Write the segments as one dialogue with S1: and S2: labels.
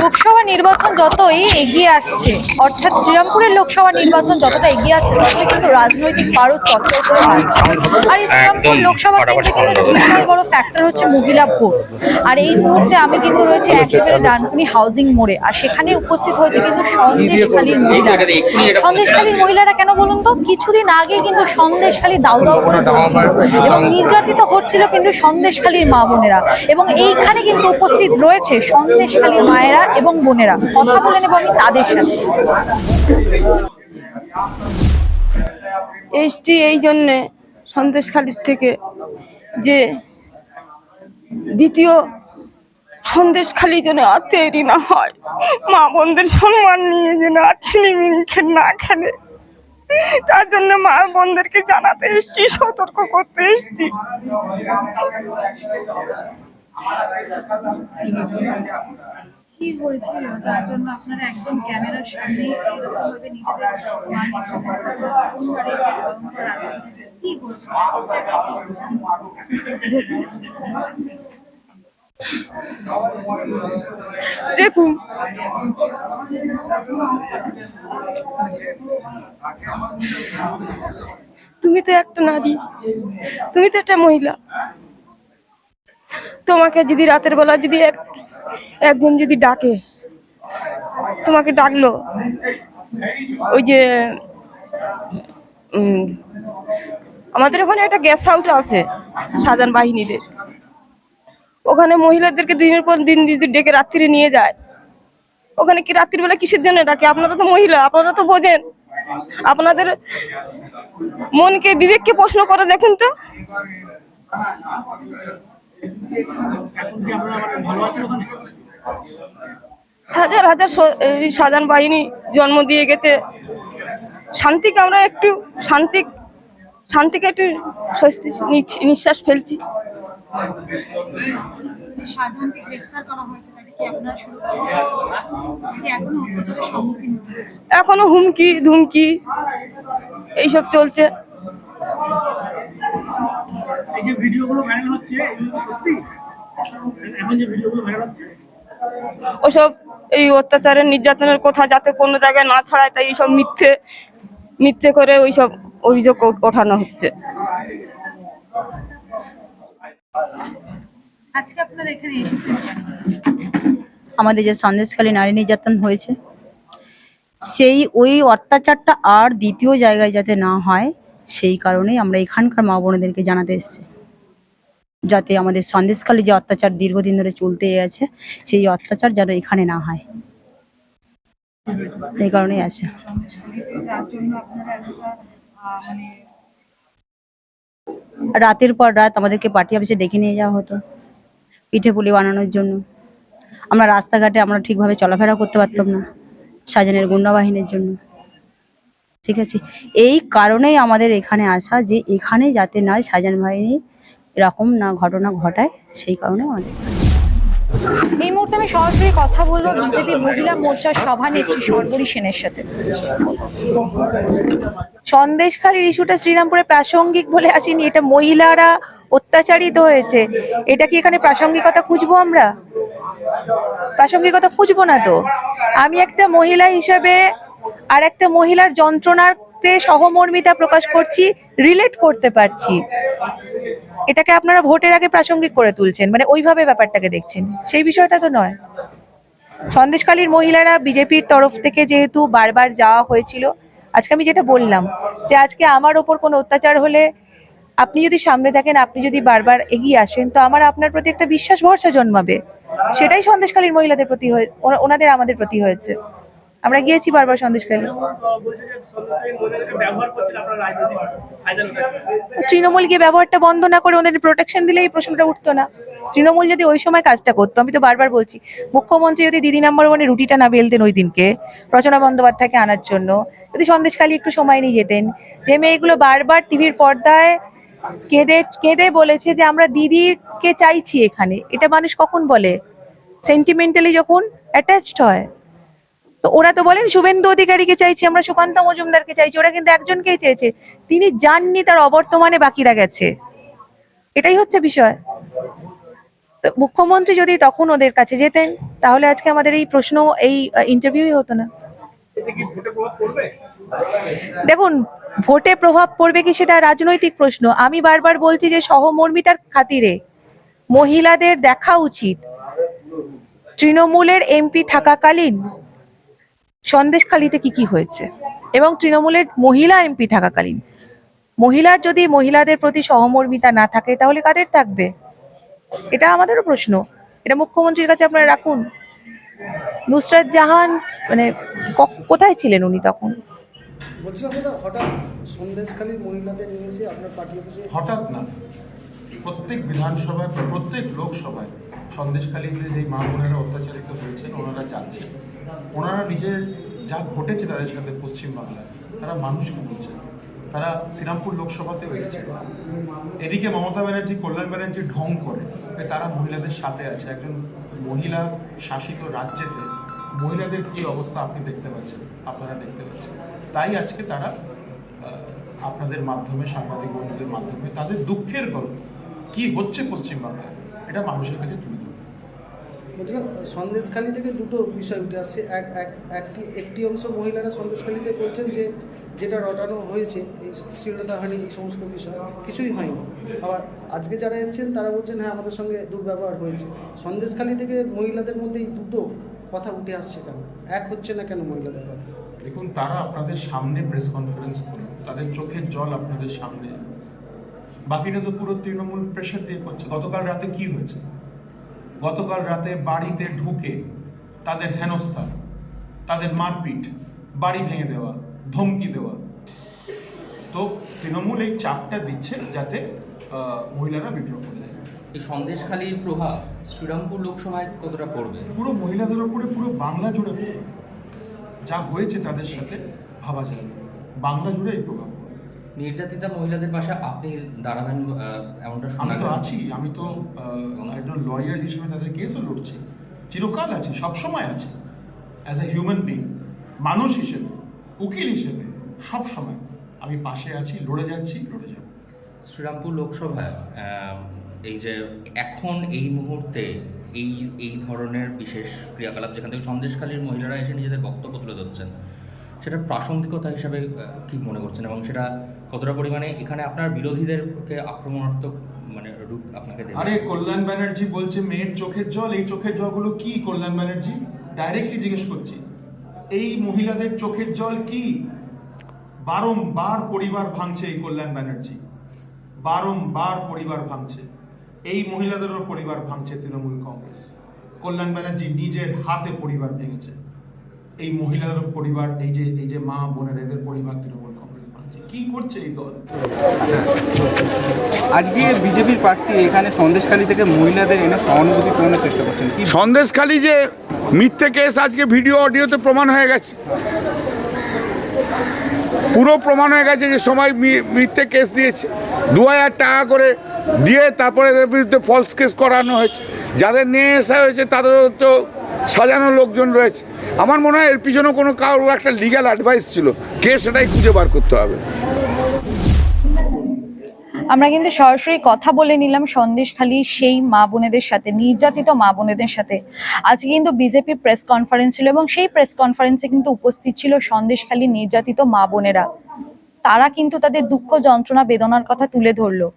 S1: লোকসভা নির্বাচন যতই এগিয়ে আসছে অর্থাৎ শ্রীরামপুরের লোকসভা নির্বাচন যতটা এগিয়ে আসছে ততটা কিন্তু রাজনৈতিক পারদ চর্চা করে বাড়ছে আর এই শ্রীরামপুর লোকসভা কেন্দ্রে কিন্তু বিশাল বড় ফ্যাক্টর হচ্ছে মহিলা ভোট। আর এই মুহূর্তে আমি কিন্তু রয়েছে একেবারে ডানকুনি হাউজিং মোড়ে। আর সেখানে উপস্থিত হয়েছে কিন্তু সন্দেশখালীর মহিলারা সন্দেশখালীর মহিলারা কেন বলুন তো? কিছুদিন আগে কিন্তু সন্দেশখালী দাউ দাউ করে চলছিল এবং নির্যাতিত হচ্ছিল কিন্তু সন্দেশখালীর মা বোনেরা। এবং এইখানে কিন্তু উপস্থিত রয়েছে সন্দেশখালীর মায়েরা এবং বোনেরা। কথা বলে নেব আমি তাদের সাথে।
S2: এসছি এই জন্যে সন্দেশখালির থেকে যে দ্বিতীয় সন্দেশখালি যেন আর তৈরি না হয়। মা বোনদের সম্মান নিয়ে যেন আর ছিনিমিনি খে- না খেলে। তার জন্য মা বোনদেরকে জানাতে এসছি, সতর্ক করতে এসছি।
S1: কি হয়েছিল যার জন্য আপনারা একদম ক্যামেরার সামনে
S2: দেখুন। তুমি তো একটা নারী। তুমি তো একটা মহিলা। তোমাকে যদি রাতের বেলা যদি এক একজন যদি ডাকে, তোমাকে ডাকলো, ওই যে আমাদের ওখানে একটা গ্যাস হাউস আছে সাধারণ বাহিনীদের। ওখানে মহিলাদেরকে দিনের পর দিন দিদি ডেকে রাত্রিরে নিয়ে যায়, ওখানে কি রাত্রিবেলা কিসের জন্য ডাকে? আপনারা তো মহিলা, আপনারা তো বোঝেন। আপনাদের মনকে বিবেককে প্রশ্ন করে দেখুন তো। হাজার হাজার সাধারণ বাহিনী জন্ম দিয়ে গেছে। শান্তিকে আমরা একটু শান্তি শান্তিকে একটু স্বস্তি নিঃশ্বাস ফেলছি। এখনও হুমকি ধুমকি এইসব চলছে।
S3: যে ভিডিওগুলো ভাইরাল হচ্ছে এগুলো সত্যি? এখন যে ভিডিওগুলো ভাইরাল হচ্ছে?
S2: ওসব এই অত্যাচারের নির্যাতনের কথা যাতে কোনো জায়গায় না ছড়ায় তাই এইসব মিথ্যে মিথ্যে করে ওইসব অভিযোগ ওঠানো হচ্ছে।
S1: আজকে আপনারা এখানে এসেছেন
S4: আমাদের যে সন্দেশখালী নারী নির্যাতন হয়েছে সেই ওই অত্যাচারটা আর দ্বিতীয় জায়গায় যাতে না হয় সেই কারণেই আমরা এখানকার মা বোনেদেরকে জানাতে এসেছি। যাতে আমাদের সন্দেশখালী যে অত্যাচার দীর্ঘদিন ধরে চলতে আছে, সেই অত্যাচার যেন এখানে না হয়। এই কারণেই আছে। রাতের পর রাত আমাদেরকে পার্টি অফিসে ডেকে নিয়ে যাওয়া হতো, পিঠে পুলি বানানোর জন্য। আমরা রাস্তাঘাটে আমরা ঠিকভাবে চলাফেরা করতে পারতাম না, সাজানের গুন্ডা বাহিনীর জন্য। ঠিক আছে? এই কারণেই আমাদের এখানে আসা যে এখানে যাতে নয়, সাজান বাহিনী এরকম না ঘটনা ঘটায় সেই কারণে আমাদের
S1: এই মুহূর্তে আমি সরাসরি কথা বলব বিজেপি মহিলা মোর্চার সভানেত্রী সর্বরী সেনের সাথে।
S5: সন্দেশখালীর ইস্যুটা শ্রীরামপুরে প্রাসঙ্গিক বলে আসেনি এটা মহিলারা অত্যাচারিত হয়েছে। এটা কি এখানে প্রাসঙ্গিকতা খুঁজবো আমরা? প্রাসঙ্গিকতা খুঁজবো না তো। আমি একটা মহিলা হিসেবে আর একটা মহিলার যন্ত্রণাতে সহমর্মিতা প্রকাশ করছি রিলেট করতে পারছি। এটাকে আপনারা ভোটের আগে প্রাসঙ্গিক করে তুলছেন মানে ওইভাবে ব্যাপারটাকে দেখছেন। সেই বিষয়টা তো নয়। সন্দেশখালীর মহিলারা বিজেপির তরফ থেকে যেহেতু বারবার যাওয়া হয়েছিল, আজকে আমি যেটা বললাম যে আজকে আমার ওপর কোনো অত্যাচার হলে আপনি যদি সামনে থাকেন, আপনি যদি বারবার এগিয়ে আসেন, তো আমার আপনার প্রতি একটা বিশ্বাস ভরসা জন্মাবে। সেটাই সন্দেশখালীর মহিলাদের প্রতি হয়ে ওনাদের আমাদের প্রতি হয়েছে। আমরা গিয়েছি বারবার সন্দেশখালী তৃণমূল গিয়ে ব্যবহারটা বন্ধ না করে ওদের প্রোটেকশন দিলে এই প্রশ্নটা উঠতো না। তৃণমূল যদি ওই সময় কাজটা করতো, আমি তো বারবার বলছি, মুখ্যমন্ত্রী যদি দিদি নাম্বার ওয়ানে রুটিটা না বেলতেন ওই দিনকে, রচনা বন্দ্যোপাধ্যায়কে আনার জন্য, যদি সন্দেশখালী একটু সময় নিয়ে যেতেন। যে মেয়েগুলো বারবার টিভির পর্দায় কেঁদে কেঁদে বলেছে যে আমরা দিদিকে চাইছি এখানে, এটা মানুষ কখন বলে? সেন্টিমেন্টালি যখন অ্যাটাচড হয়। তো ওরা তো বলেন শুভেন্দু অধিকারীকে চাইছি, আমরা সুকান্ত মজুমদারকে চাইছি, ওরা কিন্তু একজনকেই চেয়েছে। তিনি যাননি, তার অবর্তমানে বাকিরা গেছে। এটাই হচ্ছে বিষয়। মুখ্যমন্ত্রী যদি তখন ওদের কাছে যেতেন, তাহলে আজকে আমাদের এই প্রশ্ন, এই ইন্টারভিউই হতো না। দেখুন, ভোটে প্রভাব পড়বে কি সেটা রাজনৈতিক প্রশ্ন। আমি বারবার বলছি যে সহমর্মিতার খাতিরে মহিলাদের দেখা উচিত। তৃণমূলের এমপি থাকাকালীন সন্দেশখালিতে কি কি হয়েছে? এবং তৃণমূলের মহিলা এমপি থাকাকালীন মহিলার যদি মহিলাদের প্রতি সহমর্মিতা না থাকে তাহলে কাদের থাকবে? এটা আমাদেরও প্রশ্ন। এটা মুখ্যমন্ত্রীর কাছে আপনারা রাখুন। নুসরাত জাহান মানে কোথায় ছিলেন উনি তখন?
S6: বলছিলাম হঠাৎ সন্দেশখালীর মহিলাদের নিয়ে এসে আপনার পার্টি অফিসে
S7: হঠাৎ না। প্রত্যেক বিধানসভায় প্রত্যেক লোকসভায় সন্দেশখালীতে যে মা বোনেরা অত্যাচারিত হয়েছেন ওনারা যাচ্ছেন। ওনারা নিজের যা ঘটেছে তাদের সাথে পশ্চিমবাংলায়, তারা মানুষকে বলছে। তারা শ্রীরামপুর লোকসভাতেও এসেছে এদিকে মমতা ব্যানার্জি, কল্যাণ ব্যানার্জি ঢং করে তারা মহিলাদের সাথে আছে। একজন মহিলা শাসিত রাজ্যেতে মহিলাদের কি অবস্থা আপনি দেখতে পাচ্ছেন? আপনারা দেখতে পাচ্ছেন। তাই আজকে তারা আপনাদের মাধ্যমে, সাংবাদিক বন্ধুদের মাধ্যমে তাদের দুঃখের গল্প, কি হচ্ছে পশ্চিমবাংলায়, এটা মানুষের কাছে তুলে
S6: বলছিলাম, সন্দেশখালী থেকে দুটো বিষয় উঠে আসছে। এক এক, একটি একটি অংশ মহিলারা সন্দেশখালীতে বলছেন যে, যেটা রটানো হয়েছে, এই শ্লীলতাহানি এই সমস্ত বিষয়, কিছুই হয়নি। আবার আজকে যারা এসছেন, তারা বলছেন হ্যাঁ আমাদের সঙ্গে দুর্ব্যবহার হয়েছে। সন্দেশখালী থেকে মহিলাদের মধ্যে এই দুটো কথা উঠে আসছে কেন? এক হচ্ছে না কেন মহিলাদের কথা?
S7: দেখুন, তারা আপনাদের সামনে প্রেস কনফারেন্স করল তাদের চোখের জল আপনাদের সামনে। বাকিটা তো পুরো তৃণমূল প্রেশার দিয়ে করছে। গতকাল রাতে কি হয়েছে? গতকাল রাতে বাড়িতে ঢুকে তাদের হেনস্থা তাদের মারপিট বাড়ি ভেঙে দেওয়া ধমকি দেওয়া তো তৃণমূল এই চাপটা দিচ্ছে যাতে মহিলারা বিদ্রোহ করে
S8: এই সন্দেশখালীর প্রভাব শ্রীরামপুর লোকসভায় কতটা পড়বে
S7: পুরো মহিলাদের উপরে পুরো বাংলা জুড়ে পড়বে। যা হয়েছে তাদের সাথে ভাবা যায় বাংলা জুড়ে এই প্রভাব।
S8: নির্যাতিতা মহিলাদের পাশে আপনি দাঁড়াবেন এমনটা শোনা
S7: আমি তো আছি আমি তো একজন লয়ার হিসেবে তাদের কেসও লড়ছি। চিরকাল আছি সবসময় আছি। অ্যাজ এ হিউম্যান বিং মানুষ হিসেবে উকিল হিসেবে সবসময় আমি পাশে আছি লড়ে যাচ্ছি লড়ে যাব।
S8: শ্রীরামপুর লোকসভায় এই যে এখন এই মুহূর্তে এই এই ধরনের বিশেষ ক্রিয়াকলাপ যেখান থেকে সন্দেশখালীর মহিলারা এসে নিজেদের বক্তব্য তুলে ধরছেন সেটার প্রাসঙ্গিকতা হিসাবে কি মনে করছেন? এবং সেটা কতটা পরিমাণে এখানে আপনার বিরোধীদেরকে আক্রমণাত্মক মানে রূপ আপনাকে দেবে?
S7: আরে, কল্যাণ ব্যানার্জি বলছে মেয়ের চোখের জল, এই চোখের জলগুলো কি, কল্যাণ ব্যানার্জি? ডাইরেক্টলি জিজ্ঞেস করছি। এই মহিলাদের চোখের জল কি? বারংবার পরিবার ভাঙছে এই কল্যাণ ব্যানার্জি। বারংবার পরিবার ভাঙছে। এই মহিলাদেরও পরিবার ভাঙছে তৃণমূল কংগ্রেস। কল্যাণ ব্যানার্জি নিজের হাতে পরিবার ভেঙেছে। এই মহিলাদের পরিবার এই যে এই যে মা বোনের এদের পরিবার তৃণমূল কংগ্রেস ভাঙছে কি করছে এই দল?
S9: আজকে বিজেপির প্রার্থী এখানে সন্দেশখালী থেকে মহিলাদের এনে সহানুভূতি পূরণের চেষ্টা করছেন।
S10: সন্দেশখালী যে মিথ্যে কেস আজকে ভিডিও অডিওতে প্রমাণ হয়ে গেছে। পুরো প্রমাণ হয়ে গেছে যে সময় মি- মিথ্যে কেস দিয়েছে। দু হাজার টাকা করে দিয়ে তারপরে এদের বিরুদ্ধে ফলস কেস করানো হয়েছে। যাদের নিয়ে আসা হয়েছে তাদেরও তো সাজানো লোকজন রয়েছে। আমার মনে হয় এর পিছনে কোনো কারোর একটা লিগ্যাল অ্যাডভাইস ছিল। কে সেটাই খুঁজে বার করতে হবে।
S1: আমরা কিন্তু সরাসরি কথা বলে নিলাম সন্দেশখালী সেই মা বোনেদের সাথে, নির্যাতিত মা বোনেদের সাথে। আজকে কিন্তু বিজেপি প্রেস কনফারেন্স ছিল এবং সেই প্রেস কনফারেন্সে কিন্তু উপস্থিত ছিল সন্দেশখালী নির্যাতিত মা বোনেরা। তারা কিন্তু তাদের দুঃখ যন্ত্রণা বেদনার কথা তুলে ধরলো।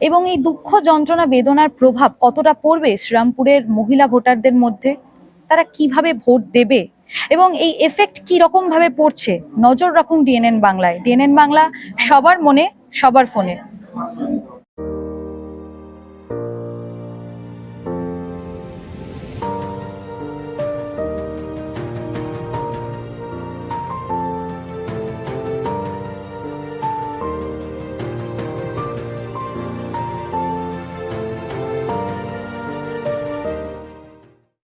S1: এবং এই দুঃখ যন্ত্রণা বেদনার প্রভাব কতটা পড়বে শ্রীরামপুরের মহিলা ভোটারদের মধ্যে? তারা কীভাবে ভোট দেবে এবং এই এফেক্ট কি রকম ভাবে পড়ছে? নজর রাখুন ডিএনএন বাংলায়। ডিএনএন বাংলা সবার মনে, সবার ফোনে।